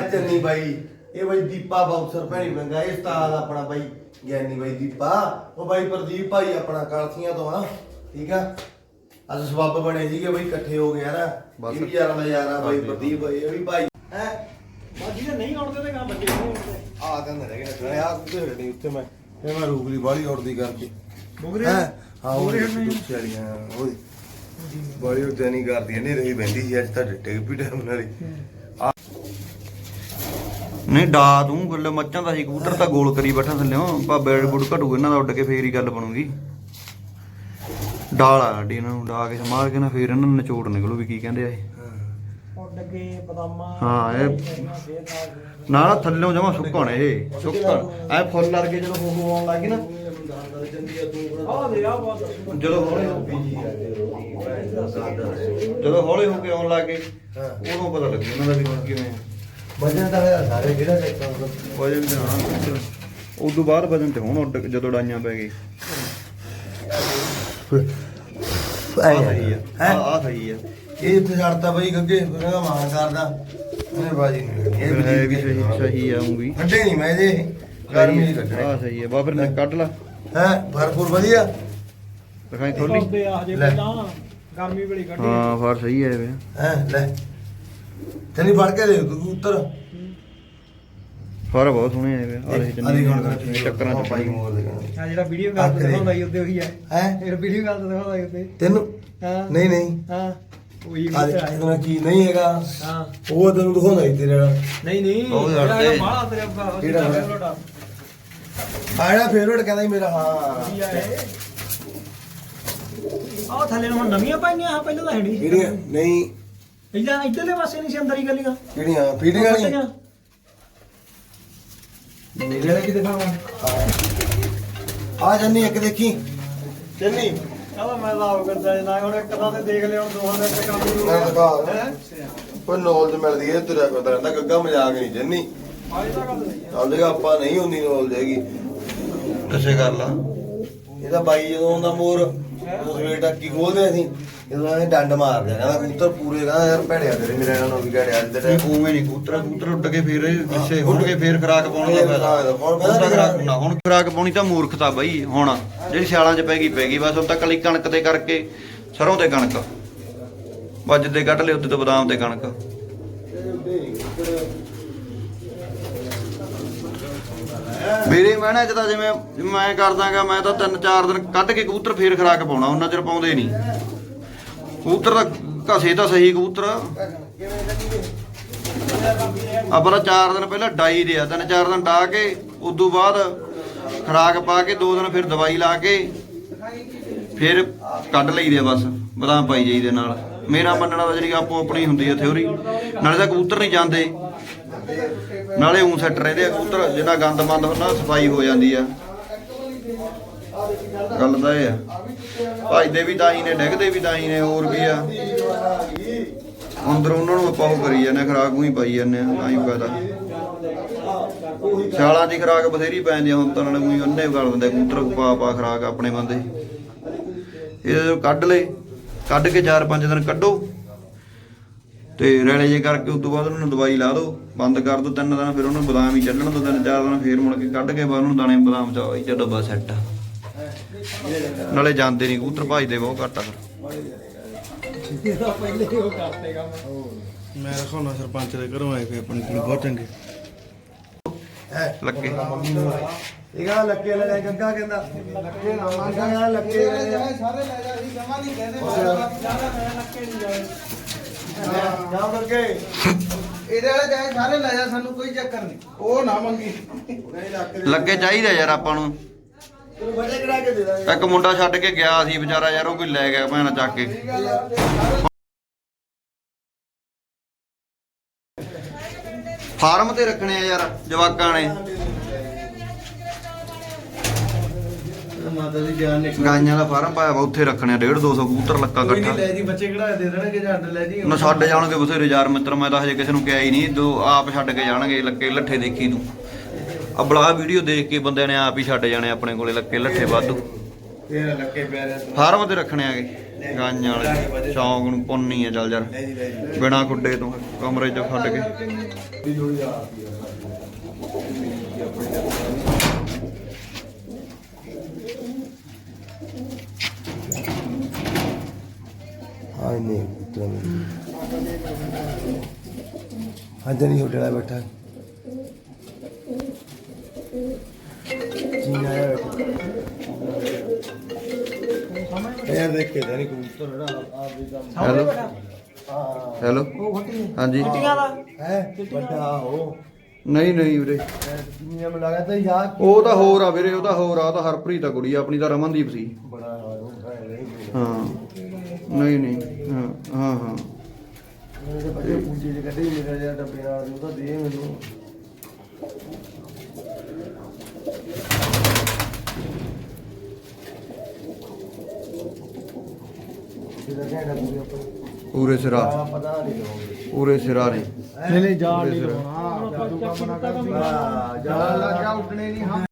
ਚੰਨੀ ਬਾਈ। ਇਹ ਬਾਈ ਦੀਪਾ ਬਾਕਸਰ ਭੈਣੀ ਬੰਗਾ ਇਹ ਉਸਤਾਦ ਆਪਣਾ ਬਾਈ ਗਿਆਨੀ ਬਾਈ ਦੀਪਾ। ਉਹ ਬਾਈ ਪ੍ਰਦੀਪ ਭਾਈ ਆਪਣਾ ਕਾਲਸੀਆਂ ਤੋਂ ਆ। ਠੀਕ ਆ? ਅੱਜ ਸਬੱਬ ਬਣੇ ਸੀਗੇ ਬਾਈ ਇਕੱਠੇ ਹੋ ਗਏ ਨਾ। ਬਸ। ਇਹ ਵੀ ਯਾਰ ਮੈਂ ਯਾਰਾ ਬਾਈ ਪ੍ਰਦੀਪ ਬਾਈ ਇਹ ਵੀ ਭਾਈ। ਹੈ? ਬਾਜੀ ਤਾਂ ਨਹੀਂ ਆਉਣਦੇ ਤੇ ਕੰਮ ਬੱਚੇ ਆ ਤਾਂ ਰਹਿ ਗਿਆ ਆ ਕੁੱਤੇ ਹੋਏ ਨਹੀਂ ਉੱਥੇ ਮੈਂ ਇਹ ਮੈਂ ਰੂਗਲੀ ਬਾਲੀ ਉੜਦੀ ਕਰਕੇ। ਬੁਗਰੇ ਹੈਂ? ਹਾਂ ਉਹ ਉਹ ਬਾਲੀ ਉੜਦੀ ਨਹੀਂ ਕਰਦੀ ਨਹੀਂ ਰਹੀ ਬੈਂਦੀ ਸੀ ਅੱਜ ਤਾਂ ਡਿੱਗ ਵੀ ਟਾਈਮ ਨਾਲ ਹੀ। ਨਹੀਂ ਡਾ ਤੂੰ ਗੱਲੇ ਮੱਚਾਂ ਦਾ ਸੀ ਕਬੂਤਰ ਤਾਂ ਗੋਲ ਕਰੀ ਬੈਠਾ ਥੱਲਿਓ ਬੈਡ ਬੁੱਡ ਘਟੂ ਇਹਨਾਂ ਦਾ ਉੱਡ ਕੇ ਫੇਰ ਹੀ ਗੱਲ ਬਣੂਗੀ। ਡਾਲ ਇਹਨਾਂ ਨੂੰ ਡਾ ਕੇ ਮਾਰ ਕੇ ਨਾ ਫੇਰ ਇਹਨਾਂ ਨੂੰ ਨਿਚੋੜ ਨਿਕਲੂ ਵੀ ਕੀ ਕਹਿੰਦੇ ਆ ਇਹ। ਉੱਡ ਕੇ ਬਦਾਮਾਂ ਹਾਂ, ਇਹ- ਨਾ ਨਾ ਥੱਲਿਓਂ ਜਮਾ ਸੁੱਕਣ ਇਹ ਸੁੱਕਣ। ਐ ਫੁੱਲ ਲਰਗੇ ਜਦੋਂ ਹੋ ਆਉਣ ਲੱਗੀ ਨਾ। ਜਦੋਂ ਹੌਲੇ ਹੋ ਜਦੋਂ ਹੌਲੇ ਹੋ ਕੇ ਆਉਣ ਲੱਗੇ। ਉਦੋਂ ਪਤਾ ਲੱਗੂ ਉਹਨਾਂ ਦਾ ਵੀ ਕਿਵੇਂ ਆ। ਵਜਨ ਤਾਂ ਹੋਇਆ ਸਾਰੇ ਜਿਹੜਾ ਦੇਖਾਂ ਵਜਨ ਤੇ ਹਾਂ ਉਸ ਤੋਂ ਬਾਅਦ ਵਜਨ ਤੇ ਹੁਣ ਉੱਡ ਜਦੋਂ ਡਾਈਆਂ ਪੈ ਗਈ। ਆ। ਸਹੀ ਆ। ਹੈ? ਆ ਸਹੀ ਆ। ਇਹ ਇੱਥੇ ਛੱਡਤਾ ਬਈ ਗੱਗੇ ਉਹਦਾ ਮਾਨ ਕਰਦਾ। ਉਹਨੇ ਬਾਜੀ ਨਹੀਂ ਲੈਣੀ। ਇਹ ਹੈ। ਵੀ ਸਹੀ ਸਹੀ ਆ ਉਹ ਵੀ ਕੱਢੇ ਨਹੀਂ ਮੈਂ ਜੇ ਗਰਮੀ ਨਹੀਂ ਕੱਢਣੇ ਆ ਸਹੀ ਆ। ਬਾ ਫਿਰ ਨੇ ਕੱਢ ਲਾ। ਹੈ ਭਰਪੂਰ ਵਧੀਆ। ਦਿਖਾਈ ਖੋਲੀ ਉੱਡਦੇ ਆ ਹਜੇ ਲੈ। ਪਹਿਲਾਂ ਗਰਮੀ ਵੇਲੇ ਕੱਢੀ। ਹਾਂ ਫਰ ਸਹੀ ਹੈ ਵੇ ਹੈ ਲੈ। ਤੇਰੀ ਫੜ ਕੇ ਦੇ ਕਬੂਤਰ ਫਰ ਬਹੁਤ ਸੋਹਣੇ ਆਏ ਵੇ ਆ ਰਹੇ ਅਰੇ ਹੁਣ ਕਰ ਚੱਕਰਾਂ ਚ ਪਾਈ ਮੋਰ ਦੇ ਕਹਿੰਦੇ ਆ ਜਿਹੜਾ ਵੀਡੀਓ ਕਾਲ। ਤੇ ਦਿਖਾਉਂਦਾ ਹੀ ਉੱਤੇ ਉਹੀ ਹੈ ਹੈ? ਇਹ ਵੀਡੀਓ ਕਾਲ ਤੇ ਦਿਖਾਉਂਦਾ ਹੀ ਉੱਤੇ ਤੈਨੂੰ? ਹਾਂ। ਨਹੀਂ ਨਹੀਂ। ਹਾਂ। ਉਹੀ ਆ ਉੱਤੇ ਆਇਆ। ਤੈਨੂੰ ਕੀ ਨਹੀਂ ਹੈਗਾ। ਹਾਂ। ਉਹ ਤੈਨੂੰ ਦਿਖਾਉਂਦਾ ਹੀ ਤੇਰੇ ਵਾਲਾ। ਨਹੀਂ ਨਹੀਂ। ਉਹ ਯਾਰ ਜਿਹੜਾ ਤੇ- ਬਾਹਲਾ ਤੇਰੇ ਅੱਗਾ ਕਿਹੜਾ ਹੋਇਆ? ਤੁਹਾਡਾ ਆ। ਜਿਹੜਾ ਫੇਵਰਟ ਕਹਿੰਦਾ ਸੀ ਮੇਰਾ ਹਾਂ। ਇਹ? ਆਹ ਥੱਲੇ ਨੂੰ ਹੁਣ ਨਵੀਆਂ ਪਾਈਆਂ ਆ ਪਹਿਲਾਂ ਤਾਂ ਹੈ ਨਹੀਂ ਕਿਹੜੀਆਂ ਨਹੀਂ। ਇਦਾਂ ਇੱਧਰਲੇ ਪਾਸੇ ਨਹੀਂ ਸੀ ਅੰਦਰ ਹੀ ਗਲੀਆਂ? ਕਿਹੜੀਆਂ? ਫੀਡਿੰਗ ਵਾਲੀਆਂ? ਮੇਰੇ ਵਾਲੇ ਕੀ ਦਿਖਾਵਾਂ ਆ ਜੰਨੀ ਇੱਕ ਦੇਖੀ। ਜੰਨੀ ਚਲੋ ਮੈਂ ਆਪ ਕਰਦਾ ਜੀ, ਨਾ ਹੁਣ ਇੱਕ ਤਾਂ ਤੇ ਦੇਖ ਲਿਆ ਹੁਣ ਦੋਹਾਂ ਦਾ ਇੱਕ ਕੰਮ ਮੈਂ ਦਿਖਾ। ਹੈ। ਕੋਈ ਨੌਲੇਜ ਮਿਲਦੀ ਹੈ ਤੁਰਿਆ ਫਿਰਦਾ ਰਹਿੰਦਾ ਗੱਗਾ ਮਜ਼ਾਕ ਨਹੀਂ ਜੰਨੀ ਆਏ ਤਾਂ ਗੱਲ ਚੱਲ ਆਪਾਂ ਨਹੀਂ ਹੁੰਦੀ ਨੌਲੇਜ ਹੈਗੀ। ਦੱਸੇ ਕਰ ਲਾ। ਇਹਦਾ ਬਾਈ ਜਦੋਂ ਆਉਂਦਾ ਮੋਰ ਜਦੋਂ ਸਵੇਰ ਟੱਕੀ ਖੋਲਦੇ ਅਸੀਂ ਜਦੋਂ ਇਹ ਡੰਡ ਮਾਰਦੇ ਕਹਿੰਦਾ ਕਬੂਤਰ ਪੂਰੇ ਕਹਿੰਦਾ ਯਾਰ ਭੜਿਆ ਤੇਰੇ ਮੇਰੇ ਨਾਲ ਨੂੰ ਵੀ ਘੜਿਆ ਇਹ ਉਵੇਂ ਨਹੀਂ ਕਬੂਤਰ ਕਬੂਤਰ ਉੱਡ ਕੇ ਫੇਰ ਪਿੱਛੇ ਉੱਡ ਕੇ ਫੇਰ ਖਰਾਕ ਪਾਉਣ ਦਾ ਫਾਇਦਾ। ਤਾਂ ਖਰਾਕ ਨਾ ਹੁਣ ਖਰਾਕ ਪਾਉਣੀ ਤਾਂ ਮੂਰਖਤਾ ਬਈ ਹੁਣ ਜਿਹੜੀ ਸਿਆਲਾਂ 'ਚ ਪੈ ਗਈ ਪੈ ਗਈ। ਬਸ ਹੁਣ ਤਾਂ ਕਲੀ ਕਣਕ ਤੇ ਕਰਕੇ ਸਰੋਂ ਤੇ ਕਣਕ। ਵੱਜ ਦੇ ਕੱਢ ਲਿਓ ਉੱਤੇ ਤੋਂ ਬਦਾਮ ਤੇ ਕਣਕ। ਮੇਰੇ ਮਹਿਣੇ ਚ ਤਾਂ ਜਿਵੇਂ ਮੈਂ ਕਰਦਾਗਾ ਮੈਂ ਤਾਂ ਤਿੰਨ ਚਾਰ ਦਿਨ ਕੱਢ ਕੇ ਕਬੂਤਰ ਫੇਰ ਖਰਾਕ ਪਾਉਣਾ ਉਹਨਾਂ ਚਿਰ ਪਾਉਂਦੇ ਨਹੀਂ। ਕਬੂਤਰ ਦਾ ਘਸੇ ਤਾਂ ਸਹੀ ਕਬੂਤਰ। ਆਪਾਂ ਤਾਂ ਦਿਨ ਪਹਿਲਾਂ ਡਾਈ ਰਿਆ ਤਿੰਨ ਚਾਰ ਦਿਨ ਡਾ ਕੇ, ਉਦੋਂ ਬਾਅਦ ਖਰਾਕ ਪਾ ਕੇ, ਦੋ ਦਿਨ ਫਿਰ ਦਵਾਈ ਲਾ ਕੇ, ਫਿਰ ਕੱਢ ਲਈਦੇ ਆ ਬਸ, ਬਦਾਮ ਪਾਈ ਜਾਈਦੇ ਨਾਲ। ਮੇਰਾ ਮੰਨਣਾ ਤਾਂ ਜਿਹੜੀ ਆਪੋ ਆਪਣੀ ਹੁੰਦੀ ਆ ਥਿਉਰੀ ਨਾਲੇ ਤਾਂ ਕਬੂਤਰ ਨਹੀਂ ਜਾਂਦੇ। ਨਾਲੇ ਉਂ ਸੈੱਟ ਰਹਿੰਦੇ ਆ ਕਬੂਤਰ, ਜਿੰਨਾ ਗੰਦ ਮੰਦ ਹੁੰਦਾ, ਸਫ਼ਾਈ ਹੋ ਜਾਂਦੀ ਆ। ਗੱਲ ਤਾਂ ਇਹ ਆ। ਭਜਦੇ ਵੀ ਤਾਂ ਹੀ ਨੇ ਡਿੱਗਦੇ ਵੀ ਤਾਂ ਹੀ ਨੇ ਹੋਰ ਵੀ ਆ? ਅੰਦਰ ਉਹਨਾਂ ਨੂੰ ਆਪਾਂ ਉਹ ਕਰੀ ਜਾਂਦੇ ਆ, ਖੁਰਾਕ ਉਹੀ ਪਾਈ ਜਾਂਦੇ ਆ ਤਾਂ ਹੀ ਫਾਇਦਾ। ਸਿਆਲਾਂ ਦੀ ਖੁਰਾਕ ਬਥੇਰੀ ਪੈ ਜਾਂਦੀ ਆ, ਹੁਣ ਤਾਂ ਨਾਲੇ ਉਹੀ ਉਹਨੇ ਗਲ ਦਿੰਦੇ ਕਬੂਤਰ ਪਾ ਪਾ ਖੁਰਾਕ ਆਪਣੇ ਬੰਦੇ। ਇਹ ਜਦੋਂ ਕੱਢ ਲਏ ਕੱਢ ਕੇ 4-5 ਦਿਨ ਕੱਢੋ ਤੇ ਰੈਲੇ ਜੇ ਕਰਕੇ ਉਸ ਤੋਂ ਬਾਅਦ ਉਹਨਾਂ ਨੂੰ ਦਵਾਈ ਲਾ ਦਿਓ ਬੰਦ ਕਰ ਦਿਓ ਤਿੰਨ ਦਿਨ ਫਿਰ ਉਹਨੂੰ ਬਦਾਮ ਹੀ ਚੱਲਣ ਦੋ ਤਿੰਨ ਚਾਰ ਦਿਨ ਫੇਰ ਮੁੜ ਕੇ ਕੱਢ ਕੇ ਬਾਅਦ ਉਹਨੂੰ ਦਾਣੇ ਬਦਾਮ ਚਾਓ ਇਹ ਡੱਬਾ ਸੈੱਟ ਨਾਲੇ ਜਾਂਦੇ ਨਹੀਂ ਕਬੂਤਰ ਭਜਦੇ ਬਹੁਤ ਘੱਟ ਆ ਪਹਿਲੇ ਹੀ ਉਹ ਕਰਤੇ ਕੰਮ ਮੈਂ ਰਖਾਉਣਾ ਸਰਪੰਚ ਦੇ ਘਰੋਂ ਆਏ ਕੋਈ ਆਪਣੀ ਕੁੜੀ ਬਹੁਤ ਚੰਗੇ। ਲੱਗੇ। ਇਹ ਕਹਿੰਦਾ ਲੱਕੇ ਲੈ ਲੈ ਗੱਗਾ ਕਹਿੰਦਾ। ਲੱਕੇ ਨਾ ਕਹਿੰਦਾ ਲੱਕੇ ਲੈ ਲੈ। ਸਾਰੇ ਲੈ ਜਾ ਅਸੀਂ ਜਮਾ ਨਹੀਂ ਕਹਿੰਦੇ ਜਾ ਲੱਗੇ ਇਹਦੇ ਵਾਲੇ ਜਾਏ ਸਾਰੇ ਲੈ ਜਾ ਸਾਨੂੰ ਕੋਈ ਚੱਕਰ ਨਹੀਂ ਉਹ ਨਾ ਮੰਗੀ। ਲੱਗੇ ਚਾਹੀਦਾ ਯਾਰ ਆਪਾਂ ਨੂੰ। ਤੈਨੂੰ ਬੜੇ ਕਰਾ ਕੇ ਦੇ ਦਾਂਗੇ? ਇੱਕ ਮੁੰਡਾ ਛੱਡ ਕੇ ਗਿਆ ਸੀ ਵਿਚਾਰਾ ਯਾਰ ਉਹ ਕੋਈ ਲੈ ਗਿਆ ਭੈਣਾ ਚੱਕ ਕੇ। ਫਾਰਮ ਤੇ ਰੱਖਣੇ ਆ ਯਾਰ ਜਵਾਕਾਂ ਨੇ। ਮਾਤਾ ਦੀ ਜਾਨ ਨੇ ਗਾਈਆਂ ਦਾ ਫਾਰਮ ਪਾਇਆ ਵਾ ਉੱਥੇ ਰੱਖਣੇ ਆ 1.5 200 ਕਬੂਤਰ ਲੱਕਾ ਕੋਈ ਨਹੀਂ ਇਕੱਠਾ। ਲੈ ਜੀ ਬੱਚੇ ਕਿਹੜਾ ਦੇ ਦੇਣਗੇ ਜਾਂ ਅੰਡ ਲੈ ਜੀ? ਨਾ ਛੱਡ ਜਾਣਗੇ ਬਥੇਰੇ ਯਾਰ ਮਿੱਤਰ ਮੈਂ ਤਾਂ ਹਜੇ ਕਿਸੇ ਨੂੰ ਕਿਹਾ ਹੀ ਨਹੀਂ ਦੋ ਆਪ ਛੱਡ ਕੇ ਜਾਣਗੇ ਲੱਕੇ ਲੱਠੇ ਦੇਖੀ ਤੂੰ। ਅਬਲਾ ਵੀਡੀਓ ਦੇਖ ਕੇ ਬੰਦਿਆਂ ਨੇ ਆਪ ਹੀ ਛੱਡ ਜਾਣੇ ਆਪਣੇ ਕੋਲੇ ਲੱਕੇ ਲੱਠੇ ਵਾਧੂ। ਤੇਰਾ ਲੱਕੇ ਪਿਆਰੇ ਫਾਰਮ ਤੇ ਰੱਖਣੇ ਆਗੇ। ਗਾਈਆਂ ਵਾਲੇ ਸ਼ੌਂਕ ਨੂੰ ਪੁੰਨੀ ਆ ਚੱਲ ਯਾਰ। ਬਿਨਾ ਖੁੱਡੇ ਤੋਂ ਕਮਰੇ 'ਚ ਫੱਡ ਕੇ। ਆ। ਹਾਂ ਨਹੀਂ ਤੁਮ ਹਾਂ ਜਨੀ ਹੋਟਲ ਬੈਠਾ। ਜੀ ਆਇਆ ਇਹ ਦੇਖ ਕੇ ਨਹੀਂ ਕਬੂਤਰ ਨਾ ਆਪ ਵੀ ਕੰਮ ਹੈਲੋ? ਹਾਂ। ਹੈਲੋ? ਹਾਂਜੀ। ਹੈ? ਵੱਡਾ ਹੋ ਨਹੀਂ ਨਹੀਂ ਵੀਰੇ। ਨਿਯਮ ਲਗਾ ਤਾਂ ਯਾਰ ਉਹ ਤਾਂ ਹੋਰ ਆ ਵੀਰੇ ਉਹ ਤਾਂ ਹੋਰ ਆ ਉਹ ਤਾਂ ਹਰਪ੍ਰੀਤ ਆ ਕੁੜੀ ਆਪਣੀ ਤਾਂ ਰਮਨਦੀਪ ਸੀ। ਬੜਾ ਹੋਇਆ ਨਹੀਂ ਹਾਂ। ਨਹੀਂ ਨਹੀਂ ਹਾਂ ਹਾਂ ਹਾਂ। ਮੇਰੇ ਬੱਚੇ ਪੂਜੇ ਦੇ ਕੱਢੇ ਮੇਰਾ ਜਿਹੜਾ ਡੱਬੇ ਨਾਲ ਉਹ ਤਾਂ ਦੇ ਮੈਨੂੰ। ਪੂਰੇ ਸਿਰਾ। ਪਤਾ ਨਹੀਂ ਲਵਾਉਂਦੇ ਪੂਰੇ ਸਿਰਾ ਨਹੀਂ ਨਹੀਂ ਜਾਲ ਨਹੀਂ। ਲਵਾਉਣਾ ਜਾਦੂ ਕੰਮ ਨਾ ਕਰ। ਹਾਂ ਜਾਲ ਲੱਗਾ ਉੱਡਣੇ ਨਹੀਂ ਹਾਂ।